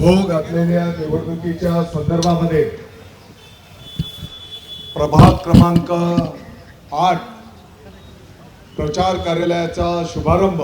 हो घातलेल्या निवडणुकीच्या संदर्भामध्ये प्रभाग क्रमांक आठ प्रचार कार्यालयाचा शुभारंभ.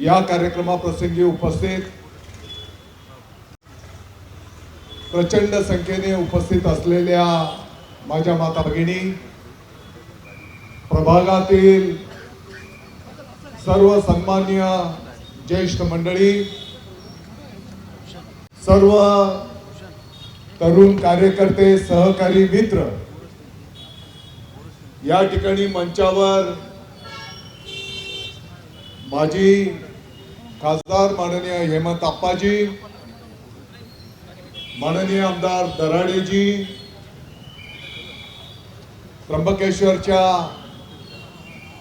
या कार्यक्रमाप्रसंगी उपस्थित प्रचंड संख्येने उपस्थित असलेल्या माझ्या माता भगिनी प्रभागातील सर्व सन्मान्य ज्येष्ठ मंडळी सर्व तरुण कार्यकर्ते सहकारी मित्र या ठिकाणी मंचावर माजी खासदार माननीय हेमंत आप्पाजी माननीय आमदार दराडेजी त्र्यंबकेश्वरच्या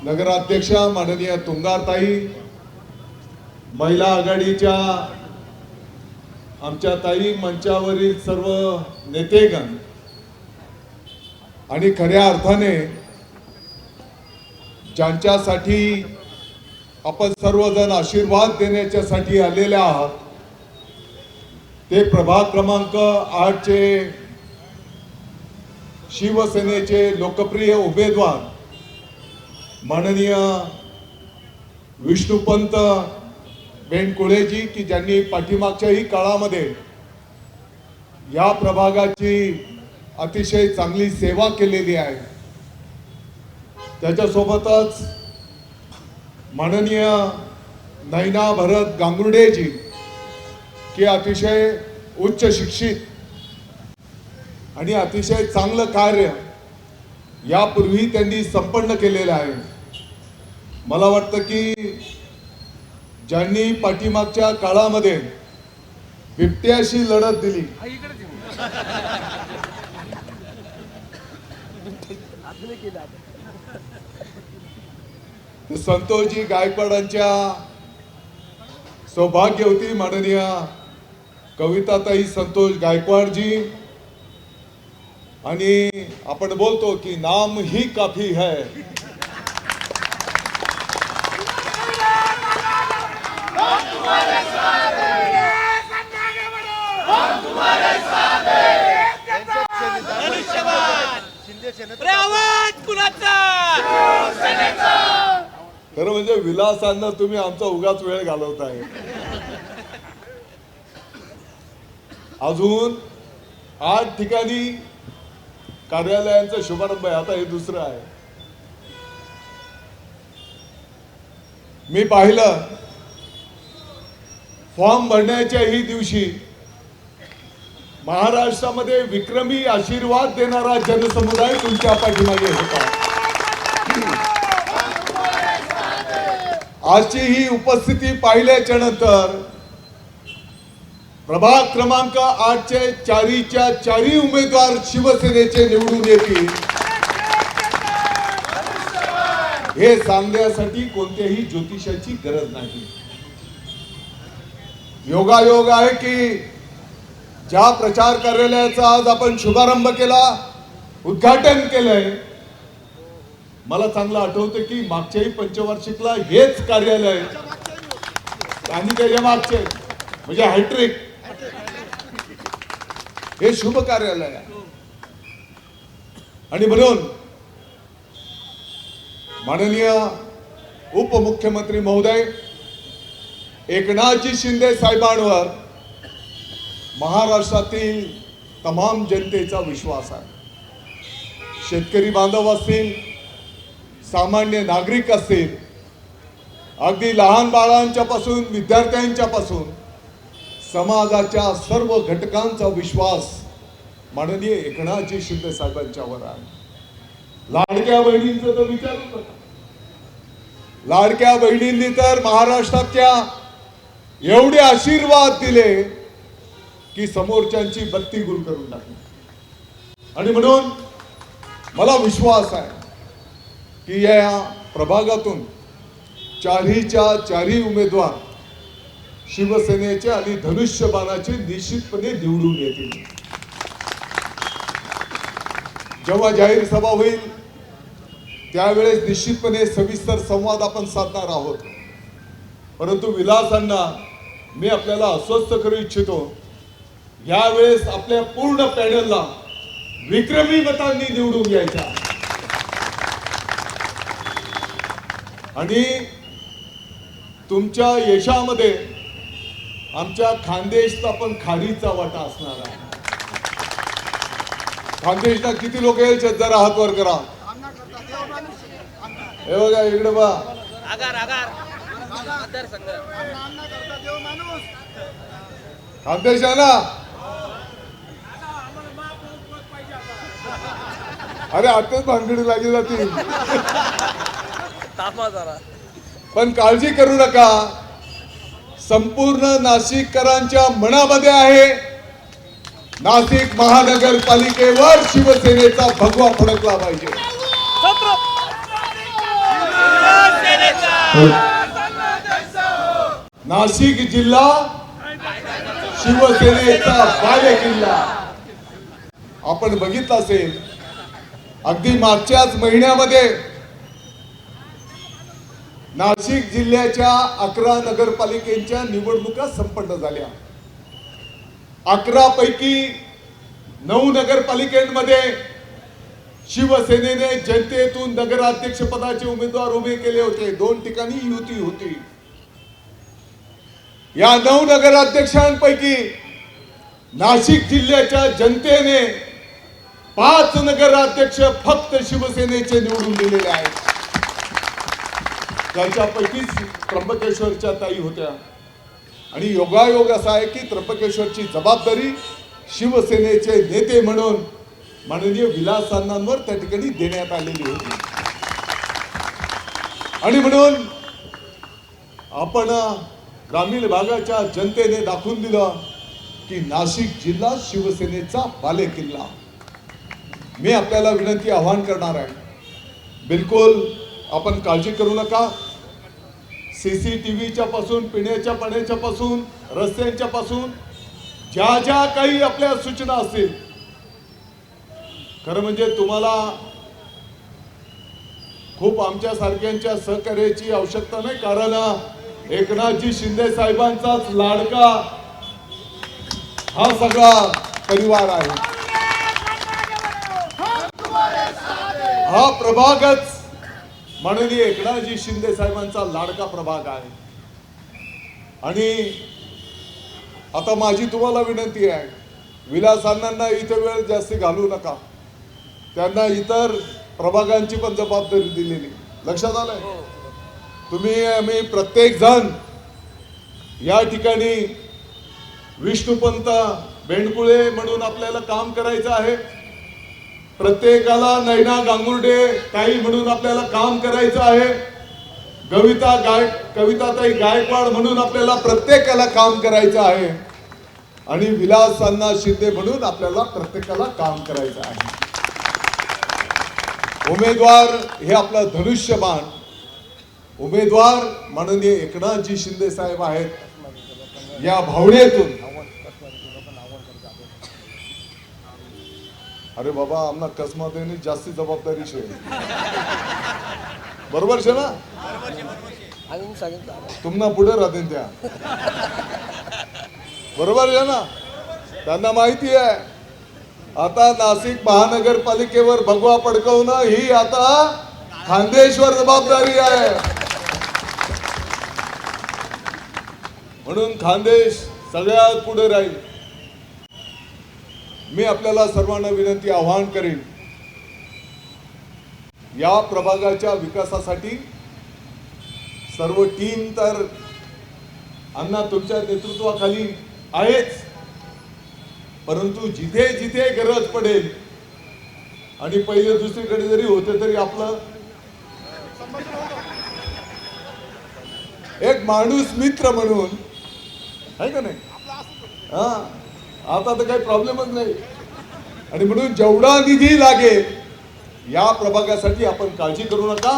नगराध्यक्षा माननीय तुंगारताई महिला आघाडीच्या आमच्या ताई मंचावरील सर्व नेतेगण आणि खऱ्या अर्थाने ज्यांच्यासाठी आपण सर्वजण आशीर्वाद देण्याच्यासाठी आलेले आहात ते प्रभाग क्रमांक आठचे शिवसेनेचे लोकप्रिय उमेदवार माननीय विष्णुपंत बेनकुळेजी की ज्यांनी पाठीमागच्याही काळामध्ये या प्रभागाची अतिशय चांगली सेवा केलेली आहे त्याच्यासोबतच माननीय नैना भरत गांगुर्डेजी की अतिशय उच्च शिक्षित आणि अतिशय चांगलं कार्य यापूर्वी त्यांनी संपन्न केलेलं आहे. मला वाटतं की ज्यांनी पाठीमागच्या काळामध्ये बिबट्याशी लढत दिली. संतोषजी गायकवाडांच्या सौभाग्यवती माननीय कविताताई संतोष गायकवाडजी. आणि आपण बोलतो की नाम ही काफी है अरे आवाज कुणाचा खरं म्हणजे विलासांना तुम्ही आमचा उगाच वेळ घालवताय. अजून आठ ठिकाणी कार्यालयांचा शुभारंभ आहे. आता हे दुसरं आहे. मी पाहिलं फॉर्म भरण्याच्याही दिवशी महाराष्ट्रामध्ये विक्रमी आशीर्वाद देणारा जनसमुदाय तुमच्या पाठीमागे होता. आजची ही उपस्थिती पाहिल्याच्या नंतर प्रभाग क्रमांक आठचे चारीच्या चारी उमेदवार शिवसेनेचे निवडून येतील. हे सांगण्यासाठी कोणत्याही ज्योतिषाची गरज नाही. योगायोग आहे की ज्या प्रचार कार्यालयाचा आज आपण शुभारंभ केला उद्घाटन केलंय मला चांगलं आठवतं की मागच्याही पंचवार्षिकला हेच कार्यालय. आणि त्याच्या मागचे म्हणजे हॅट्रिक. हे शुभ कार्यालय आणि म्हणून माननीय उपमुख्यमंत्री महोदय एकनाथजी शिंदे साहेबांवर महाराष्ट्रातील तमाम जनतेचा विश्वास आहे. शेतकरी बांधव असतील सामान्य नागरिक असतील अगदी लहान बाळांच्यापासून विद्यार्थ्यांच्यापासून समाजाच्या सर्व घटकांचा विश्वास माननीय एकनाथजी शिंदे साहेबांच्यावर आहे. लाडक्या बहिणींचं तर विचारू नका लाडक्या बहिणींनी तर महाराष्ट्रातल्या एवढे आशीर्वाद दिले की समोरच्यांची बत्ती गुल करून टाकली. आणि म्हणून मला विश्वास आहे की या प्रभागातून चारहीच्या चारही उमेदवार शिवसेनेचे आणि धनुष्यबाणाचे निश्चितपणे निवडून येतील. जेव्हा जाहीर सभा होईल त्यावेळेस निश्चितपणे सविस्तर संवाद आपण साधणार आहोत. परंतु विलासांना मी आपल्याला अस्वस्थ करू इच्छितो. यावेळेस आपल्या पूर्ण पॅनलला विक्रमी मतांनी निवडून घ्यायचा आणि तुमच्या यशामध्ये आमच्या खानदेशचा पण खारीचा वाटा असणार आहे. खानदेशला किती लोक यायचे जरा हात वर करा. हे बघा इकडे बा आगार आगार. मतदारसंघ खानदेश आहे ना? अरे आताच भानगडी लागली जाते थांबा जरा. पण काळजी करू नका. संपूर्ण नाशिककरांच्या मनामध्ये आहे नाशिक महानगरपालिकेवर शिवसेनेचा भगवा फडकला पाहिजे. नाशिक जिल्हा शिवसेनेचा बाले किल्ला आपण बघितलं असेल अगदी मागच्याच महिन्यामध्ये नाशिक जिल्ह्याच्या अकरा नगरपालिकेच्या निवडणुका संपन्न झाल्या. अकरा पैकी नऊ नगरपालिकेमध्ये शिवसेनेने जनतेतून नगराध्यक्ष पदाचे उमेदवार उभे केले होते. दोन ठिकाणी युती होती. या नऊ नगराध्यक्षांपैकी नाशिक जिल्ह्याच्या जनतेने पाच नगराध्यक्ष फक्त शिवसेनेचे निवडून दिलेले आहेत. त्याच्यापैकीच त्र्यंबकेश्वरच्या ताई होत्या. आणि योगायोग असा आहे की त्र्यंबकेश्वरची जबाबदारी शिवसेनेचे नेते म्हणून माननीय विलासांनावर त्या ठिकाणी देण्यात आलेली होती. आणि म्हणून आपण ग्रामीण भागाच्या जनतेने दाखवून दिलं की नाशिक जिल्हा शिवसेनेचा बालेकिल्ला. मी आपल्याला विनंती आवाहन करणार आहे. बिलकुल आपण काळजी करू नका. सीसीटीव्हीच्या पासून पिण्याच्या पाण्याच्या पासून रस्त्यांच्या पासून ज्या ज्या काही आपल्या सूचना असतील. खरं म्हणजे तुम्हाला खूप आमच्या सारख्यांच्या सहकार्याची आवश्यकता नाही कारण एकनाथजी शिंदे साहेबांचाच लाडका हा सगळा परिवार आहे. हा प्रभागच माननीय एकनाथजी शिंदे साहेबांचा लाडका प्रभाग आहे. आणि आता माझी तुम्हाला विनंती आहे विलास अण्णांना इथे वेळ जास्त घालू नका. त्यांना इतर प्रभागांची पण जबाबदारी दिलेली. लक्षात आलंय? तुम्ही आम्ही प्रत्येक जण या ठिकाणी विष्णुपंत बेंडकुळे म्हणून आपल्याला काम करायचं आहे. प्रत्येकाला नैना गांगुर्डे ताई म्हणून आपल्याला काम करायचं आहे. कविता गाय कविताताई गायकवाड म्हणून आपल्याला प्रत्येकाला काम करायचं आहे. आणि विलास अण्णा शिंदे म्हणून आपल्याला प्रत्येकाला काम करायचं आहे. उमेदवार हे आपलं धनुष्यबाण. उमेदवार माननीय एकनाथजी शिंदे साहेब आहेत. या भावनेतून अरे बाबा आमना कसमातेने जास्ती जबाबदारी शे. बरोबर शे ना? सांगितलं तुम्हाला पुढे राहतील त्या. बरोबर आहे ना? त्यांना माहिती आहे. आता नाशिक महानगरपालिकेवर भगवा पडकवणं ही आता खानदेशवर जबाबदारी आहे. म्हणून खानदेश सगळ्यात पुढे राहील. मी आपल्याला सर्वांना विनंती आवाहन करेन या प्रभागाच्या विकासासाठी सर्व टीम तर अण्णा तुमच्या नेतृत्वाखाली आहेच. परंतु जिथे जिथे गरज पडेल आणि पहिले दुसरीकडे जरी होते तरी आपलं एक माणूस मित्र म्हणून आहे का नाही? हा. आता तर काही प्रॉब्लेमच नाही. आणि म्हणून जेवढा निधी लागेल या प्रभागासाठी आपण काळजी करू नका.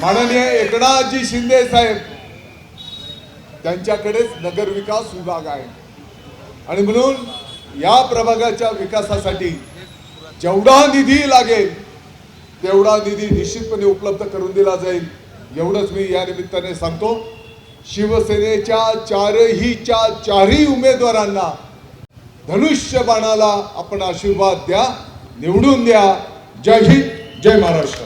माननीय एकनाथजी शिंदे साहेब त्यांच्याकडेच नगर विकास विभाग आहे. आणि म्हणून या प्रभागाच्या विकासासाठी जेवढा निधी लागेल तेवढा निधी निश्चितपणे उपलब्ध करून दिला जाईल. एवढंच मी या निमित्ताने सांगतो. शिवसेनेच्या चारहीच्या चारही उमेदवारांना धनुष्यबाणाला आपण आशीर्वाद द्या निवडून द्या. जय हिंद जय महाराष्ट्र.